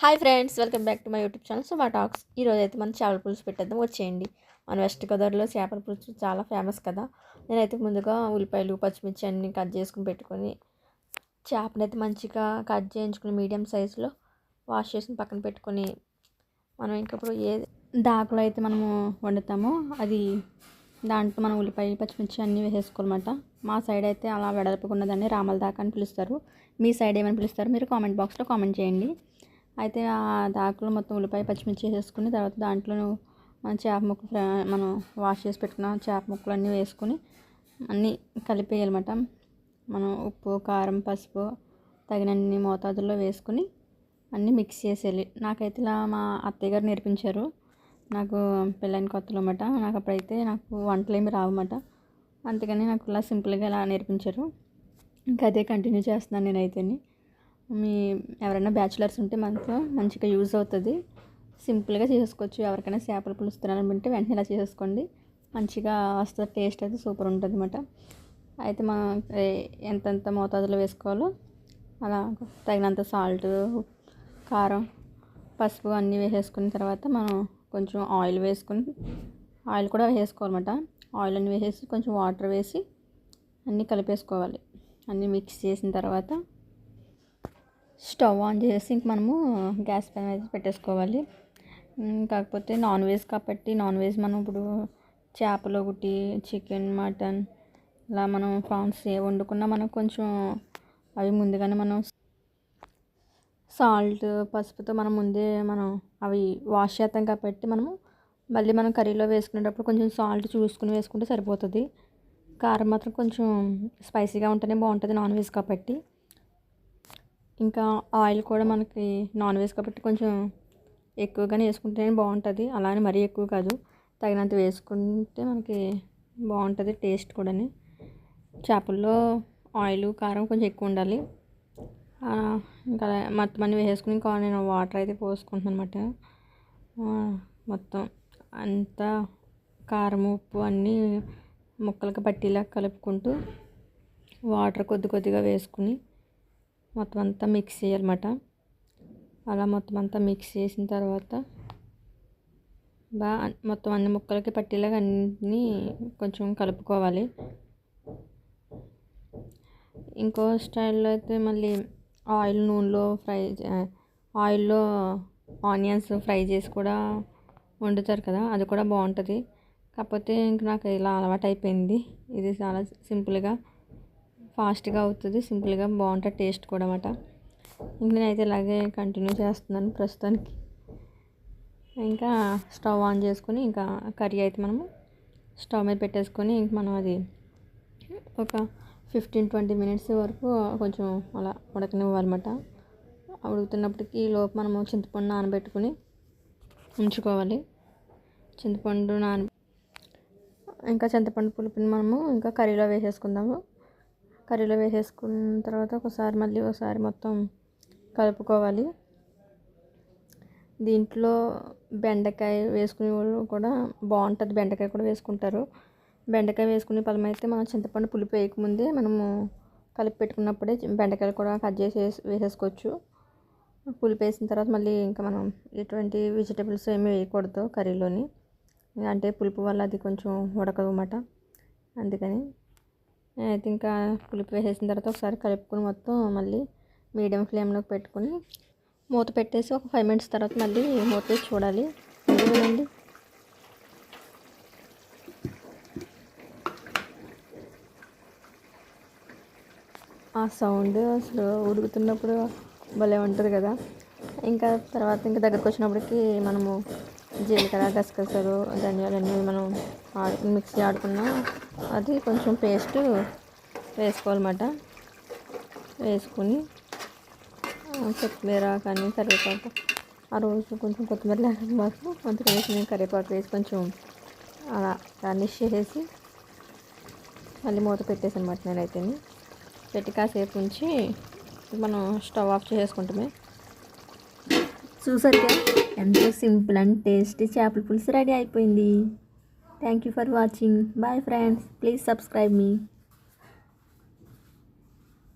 Hi friends welcome back to my YouTube channel. Suma talks ఈరోజు అయితే మనం చేపల పులుసు పెట్టేద్దాం. వచ్చేయండి. మన వెస్ట్ గోదావరిలో చేపల పులుసు చాలా ఫేమస్ కదా. నేనైతే ముందుగా ఉల్లిపాయలు పచ్చిమిర్చి అన్నీ కట్ చేసుకుని పెట్టుకొని చేపనైతే మంచిగా కట్ చేయించుకుని మీడియం సైజులో వాష్ చేసుకుని పక్కన పెట్టుకొని మనం ఇంకప్పుడు ఏ దాకలో అయితే మనము వండుతామో అది దాంట్లో మనం ఉల్లిపాయ పచ్చిమిర్చి అన్నీ వేసేసుకోవాలన్నమాట. మా సైడ్ అయితే అలా వెడల్పుకున్నదాన్ని రామల దాకా అని పిలుస్తారు. మీ సైడ్ ఏమని పిలుస్తారు? మీరు కామెంట్ బాక్స్లో కామెంట్ చేయండి. అయితే ఆ దాకులు మొత్తం ఉల్లిపాయ పచ్చిమిర్చి వేసేసుకుని తర్వాత దాంట్లో చేప ముక్కలు మనం వాష్ చేసి పెట్టుకున్న చేప ముక్కలు అన్నీ వేసుకొని అన్నీ కలిపేయాలన్నమాట. మనం ఉప్పు కారం పసుపు తగినన్ని మోతాదుల్లో వేసుకుని అన్నీ మిక్స్ చేసేయాలి. నాకైతే ఇలా మా అత్తయ్య గారు నేర్పించారు. నాకు పెళ్ళైన కొత్తలో అన్నమాట. నాకు అప్పుడైతే నాకు వంటలు ఏమి రావన్నమాట. అందుకని నాకు ఇలా సింపుల్గా ఇలా నేర్పించారు. ఇంకా అదే కంటిన్యూ చేస్తున్నాను నేనైతే మీ ఎవరైనా బ్యాచిలర్స్ ఉంటే మనతో మంచిగా యూజ్ అవుతుంది. సింపుల్గా చేసుకోవచ్చు ఎవరికైనా చేపల పులుసు తినాలనుకుంటే వెంటనే ఇలా చేసుకోండి మంచిగా వస్తుంది. టేస్ట్ అయితే సూపర్ ఉంటుంది అనమాట అయితే మనం ఎంతెంత మోతాదులో వేసుకోవాలో అలా తగినంత సాల్ట్ కారం పసుపు అన్నీ వేసేసుకున్న తర్వాత మనం కొంచెం ఆయిల్ వేసుకుని ఆయిల్ కూడా వేసుకోవాలన్నమాట. ఆయిల్ అన్నీ వేసేసి కొంచెం వాటర్ వేసి అన్నీ కలిపేసుకోవాలి. అన్నీ మిక్స్ చేసిన తర్వాత స్టవ్ ఆన్ చేసి ఇంక మనము గ్యాస్ పైన అయితే పెట్టేసుకోవాలి. కాకపోతే నాన్ వెజ్ కాబట్టి నాన్ వెజ్ మనం ఇప్పుడు చేపలు ఒకటి చికెన్ మటన్ ఇలా మనం ప్రాన్స్ ఏ వండుకున్నా మనకు కొంచెం అవి ముందుగానే మనం సాల్ట్ పసుపుతో మనం ముందే మనం అవి వాష్ చేస్తాం కాబట్టి మనము మళ్ళీ మనం కర్రీలో వేసుకునేటప్పుడు కొంచెం సాల్ట్ చూసుకుని వేసుకుంటే సరిపోతుంది. కారం మాత్రం కొంచెం స్పైసీగా ఉంటేనే బాగుంటుంది నాన్ వెజ్ కాబట్టి. ఇంకా ఆయిల్ కూడా మనకి నాన్ వెజ్ కాబట్టి కొంచెం ఎక్కువగానే వేసుకుంటేనే బాగుంటుంది. అలానే మరీ ఎక్కువ కాదు. తగినంత వేసుకుంటే మనకి బాగుంటుంది టేస్ట్ కూడా చేపల్లో ఆయిల్ కారం కొంచెం ఎక్కువ ఉండాలి. ఇంకా మొత్తం అన్నీ వేసుకుని ఇంకా నేను వాటర్ అయితే పోసుకుంటున్నాను అనమాట మొత్తం అంతా కారం ఉప్పు అన్నీ ముక్కలకి పట్టిలా కలుపుకుంటూ వాటర్ కొద్ది కొద్దిగా వేసుకుని మొత్తం అంతా మిక్స్ చేయాలన్నమాట. అలా మొత్తం అంతా మిక్స్ చేసిన తర్వాత బాగా మొత్తం అన్ని ముక్కలకి పట్టేలాగా అన్నీ కొంచెం కలుపుకోవాలి. ఇంకో స్టైల్లో అయితే మళ్ళీ ఆయిల్ నూనెలో ఫ్రై ఆయిల్లో ఆనియన్స్ ఫ్రై చేసి కూడా వండుతారు కదా అది కూడా బాగుంటుంది. కాకపోతే ఇంక నాకు ఇలా అలవాటు అయిపోయింది ఇది చాలా సింపుల్గా ఫాస్ట్గా అవుతుంది సింపుల్గా బాగుంటుంది టేస్ట్ కూడా అన్నమాట. ఇంక నేనైతే ఇలాగే కంటిన్యూ చేస్తున్నాను ప్రస్తుతానికి. ఇంకా స్టవ్ ఆన్ చేసుకొని ఇంకా కర్రీ అయితే మనము స్టవ్ మీద పెట్టేసుకొని ఇంక మనం అది ఒక ఫిఫ్టీన్ ట్వంటీ మినిట్స్ వరకు కొంచెం అలా ఉడకనివ్వాలన్నమాట. ఉడుకుతున్నప్పటికీ లోపు మనము చింతపండు నానబెట్టుకుని ఉంచుకోవాలి. చింతపండు నాన ఇంకా చింతపండు పులుపుని మనము ఇంకా కర్రీలో వేసేసుకుందాము. కర్రీలో వేసేసుకున్న తర్వాత ఒకసారి మళ్ళీ ఒకసారి మొత్తం కలుపుకోవాలి. దీంట్లో బెండకాయ వేసుకునే వాళ్ళు కూడా బాగుంటుంది. బెండకాయ కూడా వేసుకుంటారు. బెండకాయ వేసుకునే పదం అయితే మనం చింతపండు పులుపు వేయకముందే మనము కలిపి పెట్టుకున్నప్పుడే బెండకాయలు కూడా కట్ చేసి వేసేసుకోవచ్చు. పులుపు వేసిన తర్వాత మళ్ళీ ఇంకా మనం ఎటువంటి వెజిటేబుల్స్ ఏమీ వేయకూడదు కర్రీలోని. అంటే పులుపు వల్ల అది కొంచెం ఉడకదు అన్నమాట అందుకని అయితే ఇంకా పులుపు వేసేసిన తర్వాత ఒకసారి కలుపుకొని మొత్తం మళ్ళీ మీడియం ఫ్లేమ్లోకి పెట్టుకొని మూత పెట్టేసి ఒక ఫైవ్ మినిట్స్ తర్వాత మళ్ళీ మూత వేసి చూడాలి. చూడండి ఆ సౌండ్ అసలు ఉడుకుతున్నప్పుడు భలే ఉంటుంది కదా. ఇంకా తర్వాత ఇంకా దగ్గరకు వచ్చినప్పటికి మనము జీలకర్ర గసగసాలు ధనియాలు అన్నీ మనం ఆడు మిక్సీ ఆడుకున్న అది కొంచెం పేస్ట్ వేసుకోవాలన్నమాట. వేసుకుని కొత్తిమీర కానీ కరివేపాకు. ఆ రోజు కొంచెం కొత్తిమీర లేకపోతే అందుకని నేను కరివేపాకు వేసి కొంచెం అలా గార్నిష్ చేసేసి మళ్ళీ మూత పెట్టేసి అనమాట నేనైతే. పెట్టి కాసేపు ఉంచి మనం స్టవ్ ఆఫ్ చేసుకుంటామే. చూసారుగా? ఎంతో సింపుల్ అండ్ టేస్టీ చేపల పులుసు రెడీ అయిపోయింది. Thank you for watching bye friends please subscribe me